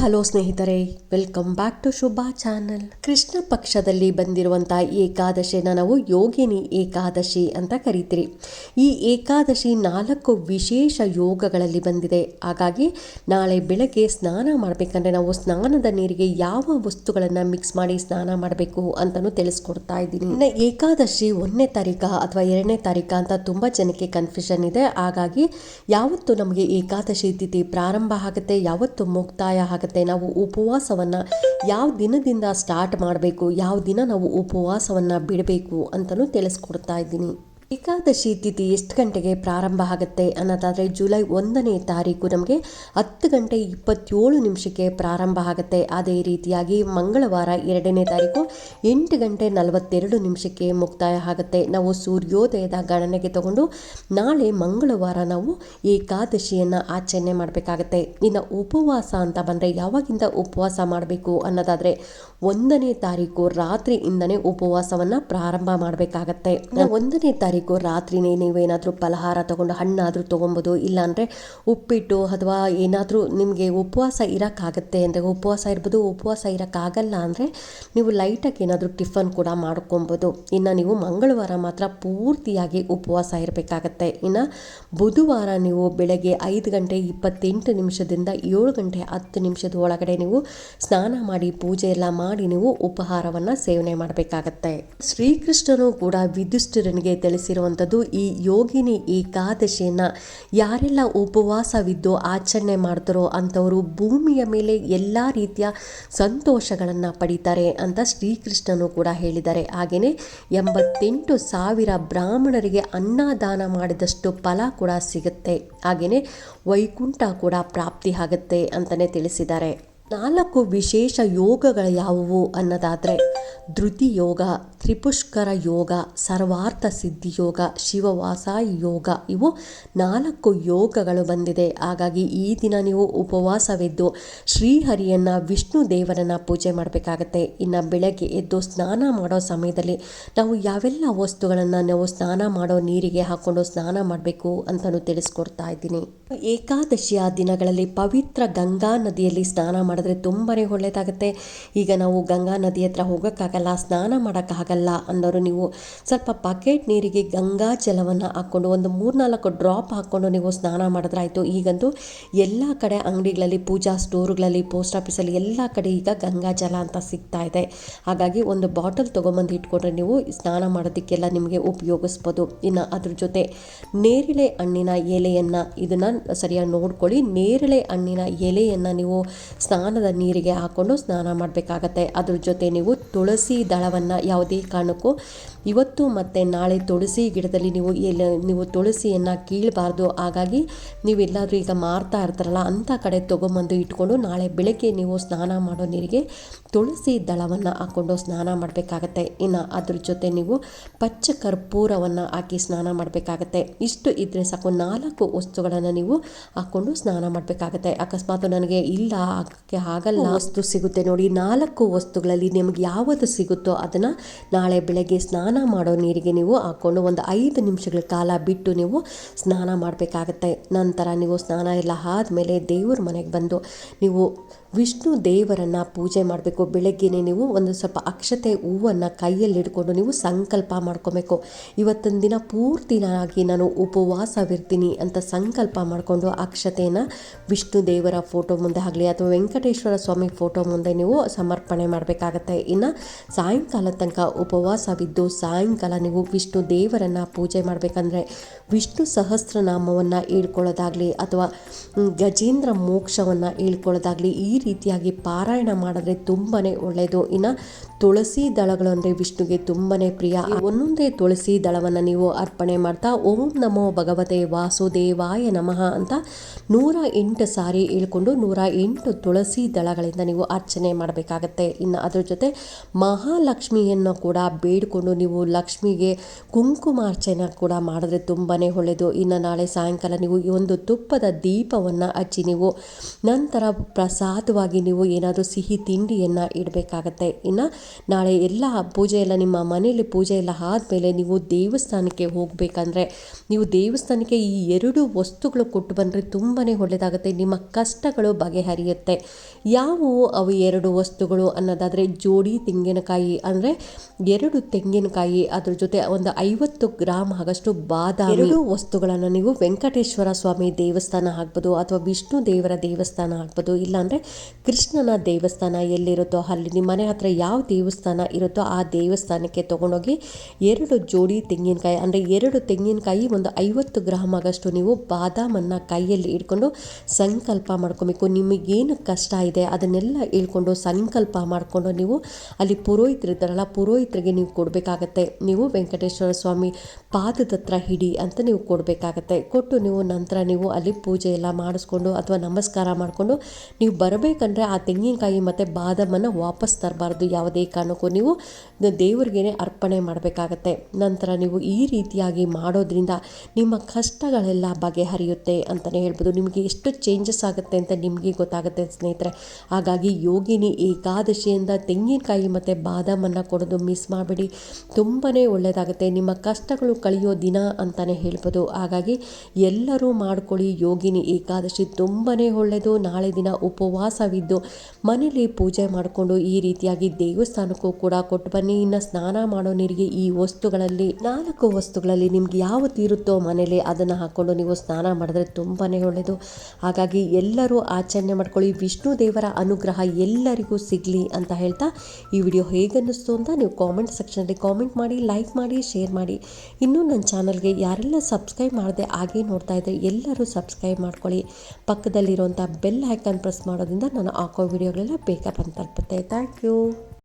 Hello ಸ್ನೇಹಿತರೆ. Welcome back to Shubha channel. Krishna ಪಕ್ಷದಲ್ಲಿ ಬಂದಿರುವಂತಹ ಏಕಾದಶಿನ ನಾವು ಯೋಗಿನಿ ಏಕಾದಶಿ ಅಂತ ಕರಿತೀರಿ. ಈ ಏಕಾದಶಿ ನಾಲ್ಕು ವಿಶೇಷ ಯೋಗಗಳಲ್ಲಿ ಬಂದಿದೆ. ಹಾಗಾಗಿ ನಾಳೆ ಬೆಳಗ್ಗೆ ಸ್ನಾನ ಮಾಡಬೇಕಂದ್ರೆ ನಾವು ಸ್ನಾನದ ನೀರಿಗೆ ಯಾವ ವಸ್ತುಗಳನ್ನು ಮಿಕ್ಸ್ ಮಾಡಿ ಸ್ನಾನ ಮಾಡಬೇಕು ಅಂತಲೂ ತಿಳಿಸ್ಕೊಡ್ತಾ ಇದ್ದೀನಿ. ಇನ್ನು ಏಕಾದಶಿ ಒಂದನೇ ತಾರೀಕ ಅಥವಾ ಎರಡನೇ ತಾರೀಕ ಅಂತ ತುಂಬ ಜನಕ್ಕೆ ಕನ್ಫ್ಯೂಷನ್ ಇದೆ. ಹಾಗಾಗಿ ಯಾವತ್ತು ನಮಗೆ ಏಕಾದಶಿ ತಿಥಿ ಪ್ರಾರಂಭ ಆಗುತ್ತೆ, ಯಾವತ್ತು ಮುಕ್ತಾಯ ಆಗುತ್ತೆ ನಾವು ಉಪವಾಸವನ್ನು ಯಾವ ದಿನದಿಂದ ಸ್ಟಾರ್ಟ್ ಮಾಡಬೇಕು? ಯಾವ ದಿನ ನಾವು ಉಪವಾಸವನ್ನು ಬಿಡಬೇಕು ಅಂತಲೂ ತಿಳಿಸ್ಕೊಡ್ತಾ ಇದ್ದೀನಿ. ಏಕಾದಶಿ ತಿಥಿ ಎಷ್ಟು ಗಂಟೆಗೆ ಪ್ರಾರಂಭ ಆಗುತ್ತೆ ಅನ್ನೋದಾದರೆ ಜುಲೈ ಒಂದನೇ ತಾರೀಕು ನಮಗೆ ಹತ್ತು ಗಂಟೆ ಇಪ್ಪತ್ತೇಳು ನಿಮಿಷಕ್ಕೆ ಪ್ರಾರಂಭ ಆಗುತ್ತೆ. ಅದೇ ರೀತಿಯಾಗಿ ಮಂಗಳವಾರ ಎರಡನೇ ತಾರೀಕು ಎಂಟು ಗಂಟೆ ನಲವತ್ತೆರಡು ನಿಮಿಷಕ್ಕೆ ಮುಕ್ತಾಯ ಆಗುತ್ತೆ. ನಾವು ಸೂರ್ಯೋದಯದ ಗಣನೆಗೆ ತಗೊಂಡು ನಾಳೆ ಮಂಗಳವಾರ ನಾವು ಏಕಾದಶಿಯನ್ನು ಆಚರಣೆ ಮಾಡಬೇಕಾಗತ್ತೆ. ಇನ್ನು ಉಪವಾಸ ಅಂತ ಬಂದರೆ ಯಾವಾಗಿಂದ ಉಪವಾಸ ಮಾಡಬೇಕು ಅನ್ನೋದಾದರೆ ಒಂದನೇ ತಾರೀಕು ರಾತ್ರಿಯಿಂದನೇ ಉಪವಾಸವನ್ನು ಪ್ರಾರಂಭ ಮಾಡಬೇಕಾಗತ್ತೆ. ಒಂದನೇ ತಾರೀಕು ರಾತ್ರಿನೇ ನೀವೇನಾದರೂ ಫಲಹಾರ ತೊಗೊಂಡು ಹಣ್ಣಾದರೂ ತೊಗೊಬೋದು. ಇಲ್ಲಾಂದರೆ ಉಪ್ಪಿಟ್ಟು ಅಥವಾ ಏನಾದರೂ ನಿಮಗೆ ಉಪವಾಸ ಇರೋಕ್ಕಾಗತ್ತೆ ಅಂದರೆ ಉಪವಾಸ ಇರ್ಬೋದು, ಉಪವಾಸ ಇರೋಕ್ಕಾಗಲ್ಲ ಅಂದರೆ ನೀವು ಲೈಟಾಗಿ ಏನಾದರೂ ಟಿಫನ್ ಕೂಡ ಮಾಡ್ಕೊಬೋದು. ಇನ್ನು ನೀವು ಮಂಗಳವಾರ ಮಾತ್ರ ಪೂರ್ತಿಯಾಗಿ ಉಪವಾಸ ಇರಬೇಕಾಗತ್ತೆ. ಇನ್ನು ಬುಧವಾರ ನೀವು ಬೆಳಗ್ಗೆ ಐದು ಗಂಟೆ ಇಪ್ಪತ್ತೆಂಟು ನಿಮಿಷದಿಂದ ಏಳು ಗಂಟೆ ಹತ್ತು ನಿಮಿಷದ ಒಳಗಡೆ ನೀವು ಸ್ನಾನ ಮಾಡಿ, ಪೂಜೆ ಎಲ್ಲ ಮಾಡಿ ನೀವು ಉಪಹಾರವನ್ನು ಸೇವನೆ ಮಾಡಬೇಕಾಗತ್ತೆ. ಶ್ರೀಕೃಷ್ಣನು ಕೂಡ ವಿಧಿಷ್ಠಿರನಿಗೆ ತಿಳಿಸಿರುವಂಥದ್ದು ಈ ಯೋಗಿನಿ ಏಕಾದಶಿಯನ್ನು ಯಾರೆಲ್ಲ ಉಪವಾಸವಿದ್ದು, ಆಚರಣೆ ಮಾಡ್ತಾರೋ ಅಂಥವರು ಭೂಮಿಯ ಮೇಲೆ ಎಲ್ಲ ರೀತಿಯ ಸಂತೋಷಗಳನ್ನು ಪಡಿತಾರೆ ಅಂತ ಶ್ರೀಕೃಷ್ಣನು ಕೂಡ ಹೇಳಿದ್ದಾರೆ. ಹಾಗೆಯೇ ಎಂಬತ್ತೆಂಟು ಸಾವಿರ ಬ್ರಾಹ್ಮಣರಿಗೆ ಅನ್ನದಾನ ಮಾಡಿದಷ್ಟು ಫಲ ಕೂಡ ಸಿಗುತ್ತೆ. ಹಾಗೆಯೇ ವೈಕುಂಠ ಕೂಡ ಪ್ರಾಪ್ತಿ ಆಗುತ್ತೆ ಅಂತಲೇ ತಿಳಿಸಿದ್ದಾರೆ. ನಾಲ್ಕು ವಿಶೇಷ ಯೋಗಗಳು ಯಾವುವು ಅನ್ನೋದಾದರೆ, ಧೃತಿ ಯೋಗ ತ್ರಿಪುಷ್ಕರ ಯೋಗ, ಸರ್ವಾರ್ಥ ಸಿದ್ಧಿ ಯೋಗ ಶಿವವಾಸ ಯೋಗ ಇವು ನಾಲ್ಕು ಯೋಗಗಳು ಬಂದಿದೆ. ಹಾಗಾಗಿ ಈ ದಿನ ನೀವು ಉಪವಾಸವಿದ್ದು ಶ್ರೀಹರಿಯನ್ನು ವಿಷ್ಣು ದೇವರನ್ನು ಪೂಜೆ ಮಾಡಬೇಕಾಗತ್ತೆ. ಇನ್ನು ಬೆಳಗ್ಗೆ ಎದ್ದು ಸ್ನಾನ ಮಾಡೋ ಸಮಯದಲ್ಲಿ ನಾವು ಯಾವೆಲ್ಲ ವಸ್ತುಗಳನ್ನು ನಾವು ಸ್ನಾನ ಮಾಡೋ ನೀರಿಗೆ ಹಾಕ್ಕೊಂಡು ಸ್ನಾನ ಮಾಡಬೇಕು ಅಂತಲೂ ತಿಳಿಸ್ಕೊಡ್ತಾ ಇದ್ದೀನಿ. ಏಕಾದಶಿಯ ದಿನಗಳಲ್ಲಿ ಪವಿತ್ರ ಗಂಗಾ ನದಿಯಲ್ಲಿ ಸ್ನಾನ ಮಾಡಿದ್ರೆ ತುಂಬಾ ಒಳ್ಳೆಯದಾಗುತ್ತೆ ಈಗ ನಾವು ಗಂಗಾ ನದಿ ಹತ್ರ ಹೋಗೋಕ್ಕಾಗಲ್ಲ, ಸ್ನಾನ ಮಾಡೋಕ್ಕಾಗಲ್ಲ. ಅನ್ನೋರು ನೀವು. ಸ್ವಲ್ಪ ಬಕೆಟ್ ನೀರಿಗೆ ಗಂಗಾ ಜಲವನ್ನು ಹಾಕ್ಕೊಂಡು ಒಂದು ಮೂರ್ನಾಲ್ಕು ಡ್ರಾಪ್ ಹಾಕ್ಕೊಂಡು ನೀವು ಸ್ನಾನ ಮಾಡಿದ್ರಾಯ್ತು ಈಗಂತೂ ಎಲ್ಲ ಕಡೆ ಅಂಗಡಿಗಳಲ್ಲಿ ಪೂಜಾ ಸ್ಟೋರ್ಗಳಲ್ಲಿ ಪೋಸ್ಟ್ ಆಫೀಸಲ್ಲಿ ಎಲ್ಲ ಕಡೆ ಈಗ ಗಂಗಾ ಜಲ ಅಂತ ಸಿಗ್ತಾ ಇದೆ. ಹಾಗಾಗಿ ಒಂದು ಬಾಟಲ್ ತೊಗೊಂಬಂದು ಇಟ್ಕೊಂಡ್ರೆ ನೀವು ಸ್ನಾನ ಮಾಡೋದಕ್ಕೆಲ್ಲ ನಿಮಗೆ ಉಪಯೋಗಿಸ್ಬೋದು. ಇನ್ನು ಅದ್ರ ಜೊತೆ ನೇರಳೆ ಹಣ್ಣಿನ ಎಲೆಯನ್ನು ಇದನ್ನು ಸರಿಯಾಗಿ ನೋಡ್ಕೊಳ್ಳಿ. ನೇರಳೆ ಹಣ್ಣಿನ ಎಲೆಯನ್ನು ನೀವು ಸ್ನಾನದ ನೀರಿಗೆ ಹಾಕ್ಕೊಂಡು ಸ್ನಾನ ಮಾಡಬೇಕಾಗತ್ತೆ. ಅದ್ರ ಜೊತೆ ನೀವು ತುಳಸಿ ದಳವನ್ನು ಯಾವುದೇ ಕಾರಣಕ್ಕೂ ಇವತ್ತು ಮತ್ತು ನಾಳೆ ತುಳಸಿ ಗಿಡದಲ್ಲಿ ನೀವು ಎಲ್ಲ, ನೀವು ತುಳಸಿಯನ್ನು ಕೀಳಬಾರ್ದು. ಹಾಗಾಗಿ ನೀವೆಲ್ಲಾದರೂ ಈಗ ಮಾರ್ತಾ ಇರ್ತಾರಲ್ಲ ಅಂಥ ಕಡೆ ತೊಗೊಂಬಂದು ಇಟ್ಕೊಂಡು ನಾಳೆ ಬೆಳಗ್ಗೆ ನೀವು ಸ್ನಾನ ಮಾಡೋ ನೀರಿಗೆ ತುಳಸಿ ದಳವನ್ನು ಹಾಕ್ಕೊಂಡು ಸ್ನಾನ ಮಾಡಬೇಕಾಗತ್ತೆ. ಇನ್ನು ಅದ್ರ ಜೊತೆ ನೀವು ಪಚ್ಚ ಕರ್ಪೂರವನ್ನು ಹಾಕಿ ಸ್ನಾನ ಮಾಡಬೇಕಾಗತ್ತೆ. ಇಷ್ಟು ಇದ್ದರೆ ಸಾಕು, ನಾಲ್ಕು ವಸ್ತುಗಳನ್ನು ನೀವು ಹಾಕ್ಕೊಂಡು ಸ್ನಾನ ಮಾಡಬೇಕಾಗತ್ತೆ. ಅಕಸ್ಮಾತ್ ನನಗೆ ಇಲ್ಲ ಹಾಕಕ್ಕೆ ಆಗಲ್ಲ. ವಸ್ತು ಸಿಗುತ್ತೆ ನೋಡಿ, ನಾಲ್ಕು ವಸ್ತುಗಳಲ್ಲಿ ನಿಮಗೆ ಯಾವುದು ಸಿಗುತ್ತೋ ಅದನ್ನು ನಾಳೆ ಬೆಳಗ್ಗೆ ಸ್ನಾನ ಮಾಡೋ ನೀರಿಗೆ ನೀವು ಹಾಕ್ಕೊಂಡು ಒಂದು ಐದು ನಿಮಿಷಗಳ ಕಾಲ ಬಿಟ್ಟು ನೀವು ಸ್ನಾನ ಮಾಡಬೇಕಾಗತ್ತೆ. ನಂತರ ನೀವು ಸ್ನಾನ ಎಲ್ಲ ಆದಮೇಲೆ ದೇವ್ರ ಮನೆಗೆ ಬಂದು ನೀವು ವಿಷ್ಣು ದೇವರನ್ನು ಪೂಜೆ ಮಾಡಬೇಕು. ಬೆಳಗ್ಗೆನೆ ನೀವು ಒಂದು ಸ್ವಲ್ಪ ಅಕ್ಷತೆ ಹೂವನ್ನು ಕೈಯಲ್ಲಿ ಹಿಡ್ಕೊಂಡು ನೀವು ಸಂಕಲ್ಪ ಮಾಡ್ಕೊಬೇಕು. ಇವತ್ತಿನ ದಿನ ಪೂರ್ತಿನಾಗಿ ನಾನು ಉಪವಾಸವಿರ್ತೀನಿ ಅಂತ ಸಂಕಲ್ಪ ಮಾಡಿಕೊಂಡು ಅಕ್ಷತೆಯನ್ನು ವಿಷ್ಣು ದೇವರ ಫೋಟೋ ಮುಂದೆ ಆಗಲಿ ಅಥವಾ ವೆಂಕಟೇಶ್ವರ ಸ್ವಾಮಿ ಫೋಟೋ ಮುಂದೆ ನೀವು ಸಮರ್ಪಣೆ ಮಾಡಬೇಕಾಗತ್ತೆ. ಇನ್ನು ಸಾಯಂಕಾಲ ತನಕ ಉಪವಾಸವಿದ್ದು ಸಾಯಂಕಾಲ ನೀವು ವಿಷ್ಣು ದೇವರನ್ನು ಪೂಜೆ ಮಾಡಬೇಕಂದ್ರೆ ವಿಷ್ಣು ಸಹಸ್ರನಾಮವನ್ನು ಹೇಳ್ಕೊಳ್ಳೋದಾಗಲಿ ಅಥವಾ ಗಜೇಂದ್ರ ಮೋಕ್ಷವನ್ನು ಹೇಳ್ಕೊಳ್ಳೋದಾಗಲಿ ಈ ರೀತಿಯಾಗಿ ಪಾರಾಯಣ ಮಾಡಿದ್ರೆ ತುಂಬಾ ಒಳ್ಳೆಯದು ಇನ್ನು ತುಳಸಿ ದಳಗಳು ಅಂದರೆ ವಿಷ್ಣುಗೆ ತುಂಬಾ ಪ್ರಿಯ. ಒಂದೊಂದೇ ತುಳಸಿ ದಳವನ್ನು ನೀವು ಅರ್ಪಣೆ ಮಾಡ್ತಾ ಓಂ ನಮೋ ಭಗವತೆ ವಾಸುದೇವಾಯ ನಮಃ ಅಂತ ನೂರ ಎಂಟು ಸಾರಿ ಹೇಳ್ಕೊಂಡು ನೂರ ಎಂಟು ತುಳಸಿ ದಳಗಳಿಂದ ನೀವು ಅರ್ಚನೆ ಮಾಡಬೇಕಾಗತ್ತೆ. ಇನ್ನು ಅದ್ರ ಜೊತೆ ಮಹಾಲಕ್ಷ್ಮಿಯನ್ನು ಕೂಡ ಬೇಡಿಕೊಂಡು ನೀವು ಲಕ್ಷ್ಮಿಗೆ ಕುಂಕುಮಾರ್ಚನೆ ಕೂಡ ಮಾಡಿದ್ರೆ ತುಂಬಾ ಒಳ್ಳೆಯದು ಇನ್ನು ನಾಳೆ ಸಾಯಂಕಾಲ ನೀವು ಈ ಒಂದು ತುಪ್ಪದ ದೀಪವನ್ನು ಹಚ್ಚಿ ನೀವು ನಂತರ ಪ್ರಸಾದ ಪ್ರಸಾದವಾಗಿ ನೀವು ಏನಾದರೂ ಸಿಹಿ ತಿಂಡಿಯನ್ನು ಇಡಬೇಕಾಗತ್ತೆ. ಇನ್ನು ನಾಳೆ ಎಲ್ಲ ಪೂಜೆ ಎಲ್ಲ ನಿಮ್ಮ ಮನೆಯಲ್ಲಿ ಪೂಜೆ ಎಲ್ಲ ಆದಮೇಲೆ ನೀವು ದೇವಸ್ಥಾನಕ್ಕೆ ಹೋಗಬೇಕಂದ್ರೆ ನೀವು ದೇವಸ್ಥಾನಕ್ಕೆ ಈ ಎರಡು ವಸ್ತುಗಳು ಕೊಟ್ಟು ಬಂದರೆ ತುಂಬಾ ಒಳ್ಳೆಯದಾಗುತ್ತೆ ನಿಮ್ಮ ಕಷ್ಟಗಳು ಬಗೆಹರಿಯುತ್ತೆ. ಯಾವುವು ಅವು ಎರಡು ವಸ್ತುಗಳು ಅನ್ನೋದಾದರೆ ಜೋಡಿ ತೆಂಗಿನಕಾಯಿ ಅಂದರೆ ಎರಡು ತೆಂಗಿನಕಾಯಿ, ಅದ್ರ ಜೊತೆ ಒಂದು ಐವತ್ತು ಗ್ರಾಮ್ ಆಗಷ್ಟು ಬಾದಾಮಿ. ಎರಡು ವಸ್ತುಗಳನ್ನು ನೀವು ವೆಂಕಟೇಶ್ವರ ಸ್ವಾಮಿ ದೇವಸ್ಥಾನ ಆಗ್ಬೋದು ಅಥವಾ ವಿಷ್ಣು ದೇವರ ದೇವಸ್ಥಾನ ಆಗ್ಬೋದು. ಇಲ್ಲಾಂದರೆ ಕೃಷ್ಣನ ದೇವಸ್ಥಾನ ಎಲ್ಲಿರುತ್ತೋ, ಅಲ್ಲಿ ನಿಮ್ಮ ಮನೆ ಹತ್ರ ಯಾವ ದೇವಸ್ಥಾನ ಇರುತ್ತೋ ಆ ದೇವಸ್ಥಾನಕ್ಕೆ ತೊಗೊಂಡೋಗಿ ಎರಡು ಜೋಡಿ ತೆಂಗಿನಕಾಯಿ, ಅಂದರೆ ಎರಡು ತೆಂಗಿನಕಾಯಿ ಒಂದು ಐವತ್ತು ಗ್ರಾಮ್ ಆಗಷ್ಟು ನೀವು ಬಾದಾಮನ್ನು ಕೈಯಲ್ಲಿ ಇಟ್ಕೊಂಡು ಸಂಕಲ್ಪ ಮಾಡ್ಕೊಬೇಕು. ನಿಮಗೇನು ಕಷ್ಟ ಇದೆ ಅದನ್ನೆಲ್ಲ ಇಳ್ಕೊಂಡು ಸಂಕಲ್ಪ ಮಾಡಿಕೊಂಡು ನೀವು ಅಲ್ಲಿ ಪುರೋಹಿತರಿದ್ದಾರಲ್ಲ ಪುರೋಹಿತರಿಗೆ ನೀವು ಕೊಡಬೇಕಾಗತ್ತೆ. ನೀವು ವೆಂಕಟೇಶ್ವರ ಸ್ವಾಮಿ ಪಾದದ ಹತ್ರ ಹಿಡಿ ಅಂತ ನೀವು ಕೊಡಬೇಕಾಗತ್ತೆ. ಕೊಟ್ಟು ನೀವು ನಂತರ ನೀವು ಅಲ್ಲಿ ಪೂಜೆ ಎಲ್ಲ ಮಾಡಿಸ್ಕೊಂಡು ಅಥವಾ ನಮಸ್ಕಾರ ಮಾಡಿಕೊಂಡು ನೀವು ಬರಬೇಕಂದ್ರೆ ಆ ತೆಂಗಿನಕಾಯಿ ಮತ್ತು ಬಾದಾಮನ್ನು ವಾಪಸ್ ತರಬಾರ್ದು. ಯಾವುದೇ ಕಾರಣಕ್ಕೂ ನೀವು ದೇವರಿಗೆ ಅರ್ಪಣೆ ಮಾಡಬೇಕಾಗತ್ತೆ. ನಂತರ ನೀವು ಈ ರೀತಿಯಾಗಿ ಮಾಡೋದ್ರಿಂದ ನಿಮ್ಮ ಕಷ್ಟಗಳೆಲ್ಲ ಬಗೆಹರಿಯುತ್ತೆ ಅಂತಲೇ ಹೇಳ್ಬೋದು. ನಿಮಗೆ ಎಷ್ಟು ಚೇಂಜಸ್ ಆಗುತ್ತೆ ಅಂತ ನಿಮಗೆ ಗೊತ್ತಾಗುತ್ತೆ ಸ್ನೇಹಿತರೆ. ಹಾಗಾಗಿ ಯೋಗಿನಿ ಏಕಾದಶಿಯಿಂದ ತೆಂಗಿನಕಾಯಿ ಮತ್ತು ಬಾದಾಮನ್ನು ಕೊಡೋದು ಮಿಸ್ ಮಾಡಬೇಡಿ. ತುಂಬಾ ಒಳ್ಳೆಯದಾಗುತ್ತೆ ನಿಮ್ಮ ಕಷ್ಟಗಳು ಕಳೆಯೋ ದಿನ ಅಂತಲೇ ಹೇಳ್ಬೋದು. ಹಾಗಾಗಿ ಎಲ್ಲರೂ ಮಾಡ್ಕೊಳ್ಳಿ ಯೋಗಿನಿ ಏಕಾದಶಿ. ತುಂಬಾ ಒಳ್ಳೆಯದು ನಾಳೆ ದಿನ ಉಪವಾಸವಿದ್ದು ಮನೇಲಿ ಪೂಜೆ ಮಾಡಿಕೊಂಡು ಈ ರೀತಿಯಾಗಿ ದೇವಸ್ಥಾನಕ್ಕೂ ಕೂಡ ಕೊಟ್ಟು ಬನ್ನಿ. ಇನ್ನು ಸ್ನಾನ ಮಾಡೋ ನೀರಿಗೆ ಈ ವಸ್ತುಗಳಲ್ಲಿ, ನಾಲ್ಕು ವಸ್ತುಗಳಲ್ಲಿ ನಿಮ್ಗೆ ಯಾವತ್ತು ಇರುತ್ತೋ ಮನೇಲಿ ಅದನ್ನು ಹಾಕ್ಕೊಂಡು ನೀವು ಸ್ನಾನ ಮಾಡಿದ್ರೆ ತುಂಬಾ ಒಳ್ಳೆಯದು. ಹಾಗಾಗಿ ಎಲ್ಲರೂ ಆಚರಣೆ ಮಾಡ್ಕೊಳ್ಳಿ. ವಿಷ್ಣು ದೇವರ ಅನುಗ್ರಹ ಎಲ್ಲರಿಗೂ ಸಿಗಲಿ ಅಂತ ಹೇಳ್ತಾ ಈ ವಿಡಿಯೋ ಹೇಗನ್ನಿಸ್ತು ಅಂತ ನೀವು ಕಾಮೆಂಟ್ ಸೆಕ್ಷನಲ್ಲಿ ಕಾಮೆಂಟ್ ಮಾಡಿ ಲೈಕ್ ಮಾಡಿ ಶೇರ್ ಮಾಡಿ. ಇನ್ನೂ ನನ್ನ ಚಾನಲ್ಗೆ ಯಾರೆಲ್ಲ ಸಬ್ಸ್ಕ್ರೈಬ್ ಮಾಡದೆ ಹಾಗೆ ನೋಡ್ತಾ ಇದ್ದರೆ ಎಲ್ಲರೂ ಸಬ್ಸ್ಕ್ರೈಬ್ ಮಾಡ್ಕೊಳ್ಳಿ. ಪಕ್ಕದಲ್ಲಿರುವಂಥ ಬೆಲ್ ಐಕಾನ್ ಪ್ರೆಸ್ ಮಾಡೋದ್ರಿಂದ ನಾನು ಹಾಕೋ ವಿಡಿಯೋಗಳೆಲ್ಲ ಬೇಗ ಬಂದು ತಲುಪುತ್ತೆ ಥ್ಯಾಂಕ್ ಯು